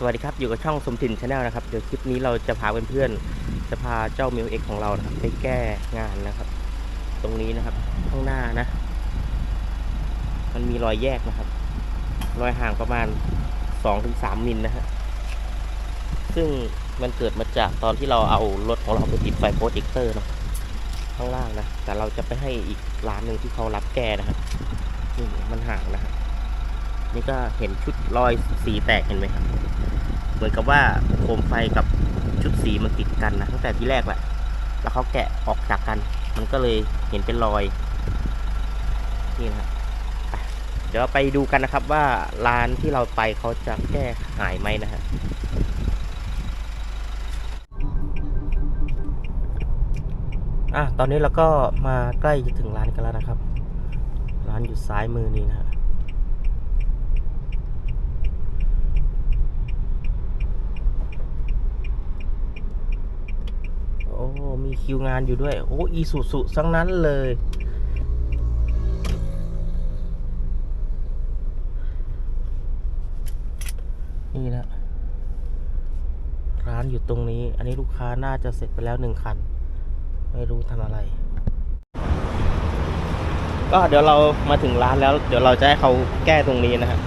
สวัสดีครับ อยู่กับช่องสมถิ่นชาแนลนะครับ เดี๋ยวคลิปนี้เราจะพาเพื่อนๆจะพาเจ้ามิวเอ็กของเรานะครับไปแก้งานนะครับ ตรงนี้นะครับ ข้างหน้านะ มันมีรอยแยกนะครับ รอยห่างประมาณ2-3มิลนะฮะซึ่งมันเกิดมาจากตอนที่เราเอารถของเราไปติดไฟโปรเจคเตอร์นะข้างล่างนะ แต่เราจะไปให้อีกร้านหนึ่งที่เขารับแก้นะครับนี่มันห่างนะครับนี่ก็เห็นชุดรอยสีแตกเห็นไหมครับ เหมือนกับว่าโคมไฟกับชุดสีมันติดกันนะตั้งแต่ที่แรกแหละแล้วเขาแกะออกจากกัน มันก็เลยเห็นเป็นรอยนี่นะเดี๋ยวไปดูกันนะครับว่าร้านที่เราไปเขาจะแก้หายไหมนะฮะอะตอนนี้เราก็มาใกล้จะถึงร้านกันแล้วนะครับ ร้านอยู่ซ้ายมือนี้นะ โอ้ มีคิวงานอยู่ด้วย โอ้อีสุสุทั้งนั้นเลย นี่นะ ร้านอยู่ตรงนี้ อันนี้ลูกค้าน่าจะเสร็จไปแล้วหนึ่งคัน ไม่รู้ทำอะไร ก็เดี๋ยวเรามาถึงร้านแล้ว เดี๋ยวเราจะให้เขาแก้ตรงนี้นะฮะ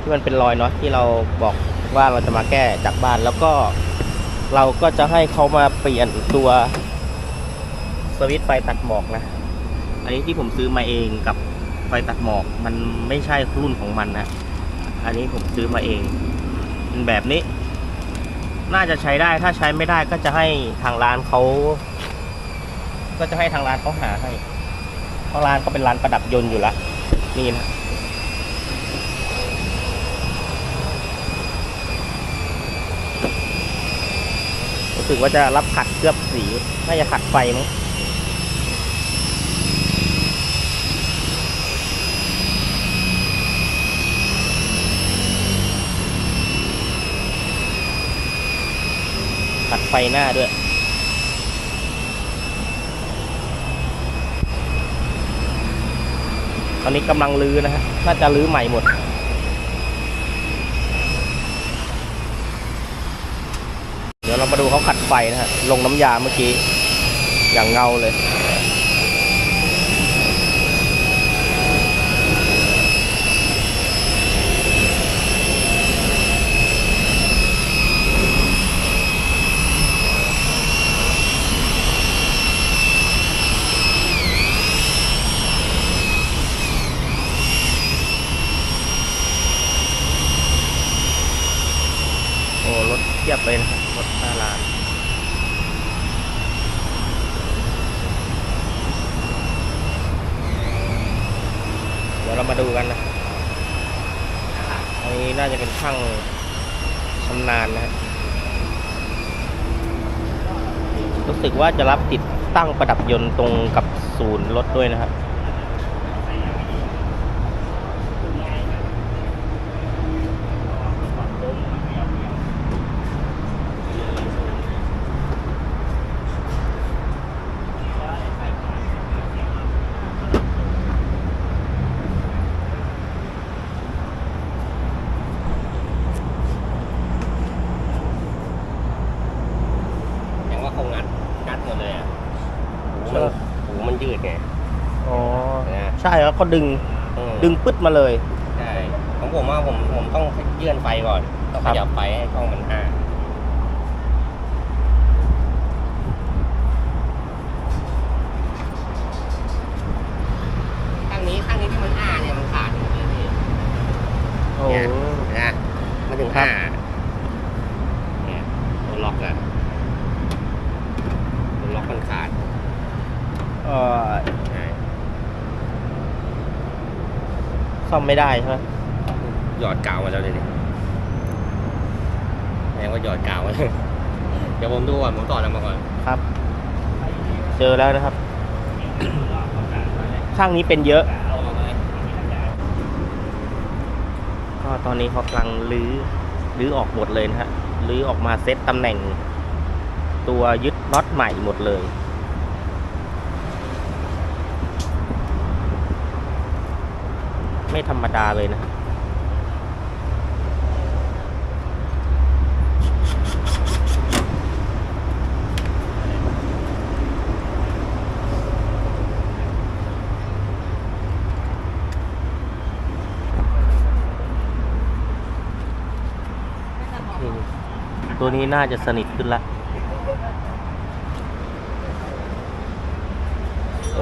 ที่มันเป็นรอยเนาะที่เราบอกว่าเราจะมาแก้จากบ้านแล้วก็ เราก็จะให้เขามาเปลี่ยนตัวสวิตไฟตัดหมอกนะ อันนี้ที่ผมซื้อมาเองกับไฟตัดหมอกมันไม่ใช่รุ่นของมันนะ อันนี้ผมซื้อมาเองเป็นแบบนี้ น่าจะใช้ได้ถ้าใช้ไม่ได้ก็จะให้ทางร้านเขา ก็จะให้ทางร้านเขาหาให้เพราะร้านก็เป็นร้านประดับยนต์อยู่ละนี่นะ รู้สึกว่าจะรับขัดเคลือบสีน่าจะขัดไฟมั้งขัดไฟหน้าด้วยตอนนี้กำลังลื้อนะฮะน่าจะลื้อใหม่หมด เรามาดูเขาขัดไฟนะฮะ ลงน้ำยาเมื่อกี้ อย่างเงาเลย โอ้ รถเทียบเลยนะครับ รถหน้าร้านเดี๋ยวเรามาดูกันนะอันนี้น่าจะเป็นช่างชำนาญนะรู้สึกว่าจะรับติดตั้งประดับยนต์ตรงกับศูนย์รถด้วยนะครับ อย่างว่าเขางัดงัดหมดเลยอะหูมันหูมันยืดไง อ๋อ นะ ใช่ครับเขาดึงอืมดึงปึ๊ดมาเลย ใช่ของผมว่าผมผมต้องเยื่อนไฟก่อนต้องคขรับยับไฟให้ช่องมันอ้าข้างนี้ข้างนี้ที่มันอ้าเนี่ยมันขาดหมดเลยพี่ โอ้ เนี่ยนะมันถึง ครับ อ้าเนี่ยตัวล็อกอะตัวล็อกมันขาด เออ ใช่ ซ่อม ไม่ได้ใช่ไหมหยอดกาวมาแล้วเลยดิแสดงว่าหยอดกาวมาเดี๋ยวผมดูก่อนผมต่อแล้วมาก่อนครับ เจอแล้วนะครับช่างนี้เป็นเยอะ ก็ตอนนี้เขากำลังลื้อลื้อออกหมดเลยนะฮะลื้อออกมาเซตตำแหน่ง ตัวยึดน็อตใหม่หมดเลย ไม่ธรรมดาเลยนะตัวนี้น่าจะสนิทขึ้นละ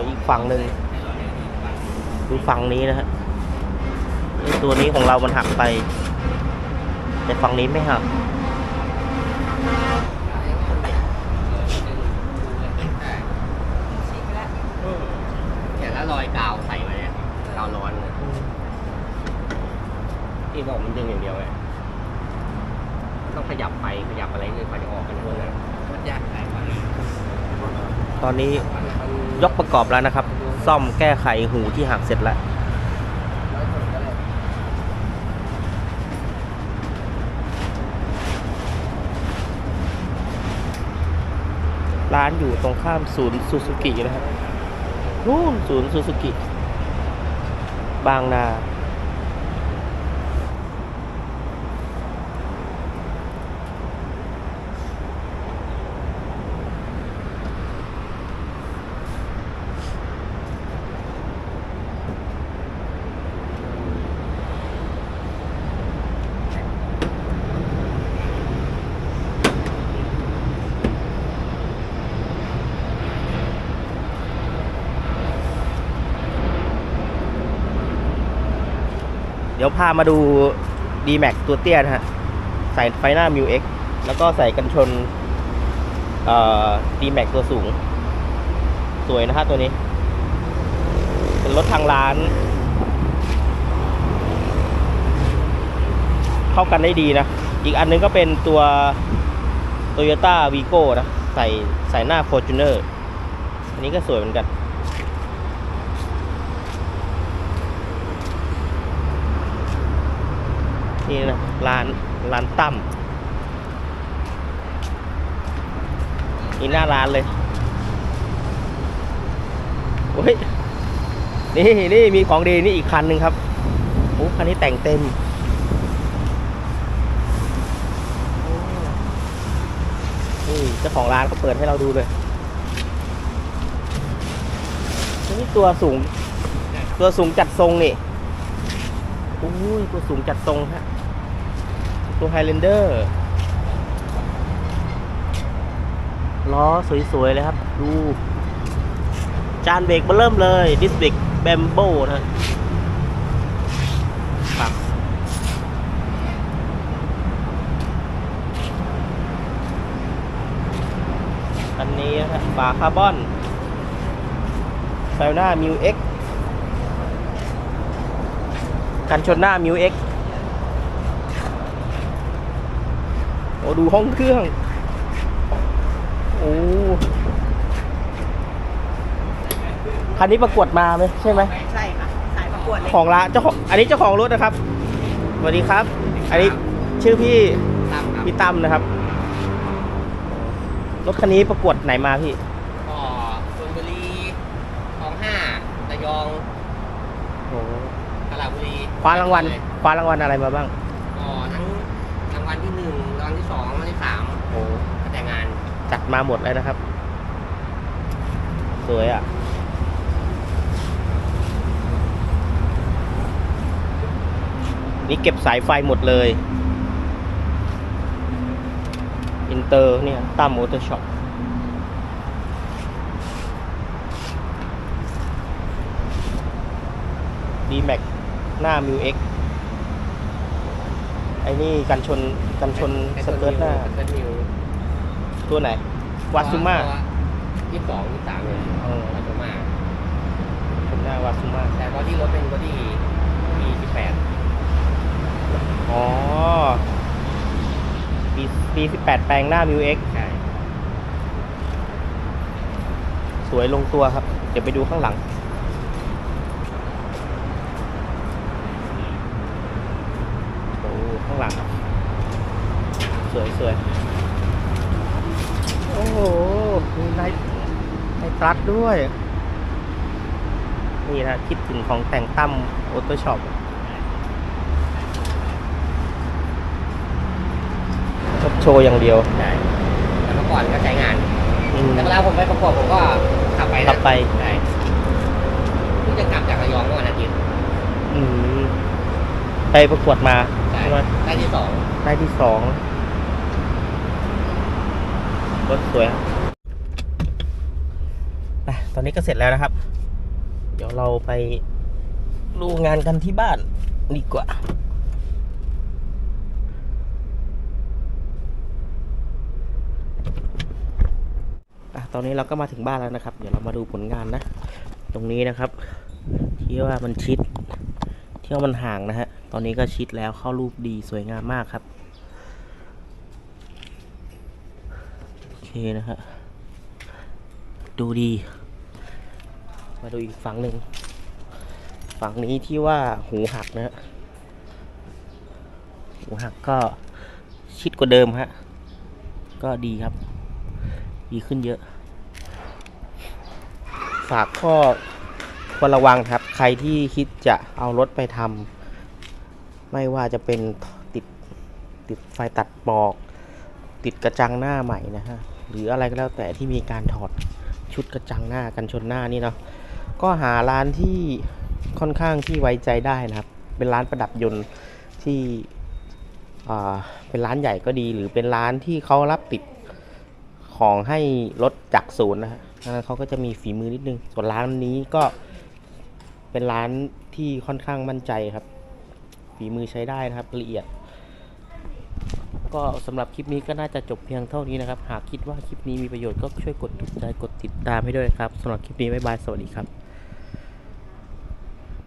อีกฝั่งหนึ่งคือฝั่งนี้นะฮะ ตัวนี้ของเรามันหักไป แต่ฝั่งนี้ไม่หักเห็นแล้วรอยกาวใส่ไว้เนี่ยกาวร้อนเนี่ยที่บอกมันดึงอย่างเดียวไงต้องขยับไปขยับอะไรเลยกว่าจะออกกันทั่วเลยมันยากหลายวันตอนนี้ยกประกอบแล้วนะครับ ซ่อมแก้ไขหูที่หักเสร็จแล้ว ร้านอยู่ตรงข้ามศูนย์ซูซูกินะครับนู่นศูนย์ซูซูกิบางนา ดี๋ยวพามาดู d m a x ตัวเตี้ยนะฮะ ใส่ไฟหน้า m u X แล้วก็ใส่กันชนเอ่อ d m a x ตัวสูง สวยนะฮะตัวนี้ เป็นรถทางร้าน เข้ากันได้ดีนะ อีกอันนึงก็เป็นตัว Toyota Vigo นะ ใส่ใส่หน้า Fortuner อันนี้ก็สวยเหมือนกัน นี่นะร้านร้านตั้มนี่หน้าร้านเลยโอ้ยนี่นี่มีของดีนี่อีกคันหนึ่งครับโอ้คันนี้แต่งเต็มนี่เจ้าของร้านเขาเปิดให้เราดูเลยนี่ตัวสูง ตัวสูงจัดทรงนี่โอ้ยตัวสูงจัดทรงฮะ ตัวไฮเลนเดอร์ล้อสวย ๆ เลยครับ ดู จานเบรกมาเริ่มเลย ดิสเบรกแบมโบนะครับอันนี้นะครับฝาคาร์บอนไซหน้ามิวเอ็กกันชนหน้ามิวเอ็ก โอ้ดูห้องเครื่อง โอ้คันนี้ประกวดมาไหมใช่ไหมใช่ค่ะสายประกวดเลยของร้านเจ้าของอันนี้เจ้าของรถนะครับสวัสดีครับ อันนี้ชื่อพี่ตามครับพี่ตั้มนะครับ รถคันนี้ประกวดไหนมาพี่ก็ชลบุรีคลองห้าระยองโอ้กาฬบุรีคว้ารางวัลคว้ารางวัลอะไรมาบ้าง ก็ทั้งรางวัลที่หนึ่งรางวัลที่สองรางวัลที่สาม โอ้ แต่งงาน จัดมาหมดเลยนะครับ สวยอะ นี่เก็บสายไฟหมดเลย อินเตอร์เนี่ยตั้มมอเตอร์ช็อปดีแม็กหน้ามิวเอ็กไอ้นี่กันชนกันชนสเกิร์ตหน้าสเกิร์ ตนิวตัวไหน วาซูมายี่สิบสองยี่สิบสามเนี่ยวาซูมาชนหน้าวาซูมาแต่บอดี้รถเป็นบอดี้ปีสิบแปดอ๋อปีปีสิบแปดแปลงหน้ามิวเอ็กใช่สวยลงตัวครับ เดี๋ยวไปดูข้างหลัง โอ้ข้างหลัง สวยสวย โอ้โหมีไนท์ไนตรัสด้วย นี่นะคิดถึงของแต่งตั้มออโต้ช็อปชอบโชว์อย่างเดียว ใช่แต่เมื่อก่อนก็ใช้งาน อืมแต่เวลาผมไปประกวดผมก็ขับไปนะขับไป ใช่เพิ่งจะกลับจากระยองเมื่อวันอาทิตย์อืมไปประกวดมาใช่ใช่ไหมได้ที่สองได้ที่สอง รถสวยครับไปตอนนี้ก็เสร็จแล้วนะครับ เดี๋ยวเราไปดูงานกันที่บ้านดีกว่าอะตอนนี้เราก็มาถึงบ้านแล้วนะครับ เดี๋ยวเรามาดูผลงานนะ ตรงนี้นะครับ ที่ว่ามันชิด ที่ว่ามันห่างนะฮะ ตอนนี้ก็ชิดแล้วเข้ารูปดีสวยงามมากครับ โอเค นะฮะ ดูดี มาดูอีกฝั่งหนึ่ง ฝั่งนี้ที่ว่าหูหักนะฮะ หูหักก็ชิดกว่าเดิมฮะ ก็ดีครับ ดีขึ้นเยอะ ฝากข้อควรระวังครับ ใครที่คิดจะเอารถไปทำไม่ว่าจะเป็นติดติดไฟตัดหมอก ติดกระจังหน้าใหม่นะฮะ หรืออะไรก็แล้วแต่ที่มีการถอดชุดกระจังหน้ากันชนหน้านี่เนาะก็หาร้านที่ค่อนข้างที่ไว้ใจได้นะครับ เป็นร้านประดับยนต์ที่เป็นร้านใหญ่ก็ดี หรือเป็นร้านที่เขารับติดของให้รถจากศูนย์นะฮะงนั้นเขาก็จะมีฝีมือนิดนึง ส่วนร้านนี้ก็เป็นร้านที่ค่อนข้างมั่นใจครับ ฝีมือใช้ได้นะครับละเอียด ก็สำหรับคลิปนี้ก็น่าจะจบเพียงเท่านี้นะครับ หากคิดว่าคลิปนี้มีประโยชน์ก็ช่วยกดถูกใจกดติดตามให้ด้วยครับสำหรับคลิปนี้บ๊ายบายสวัสดีครับ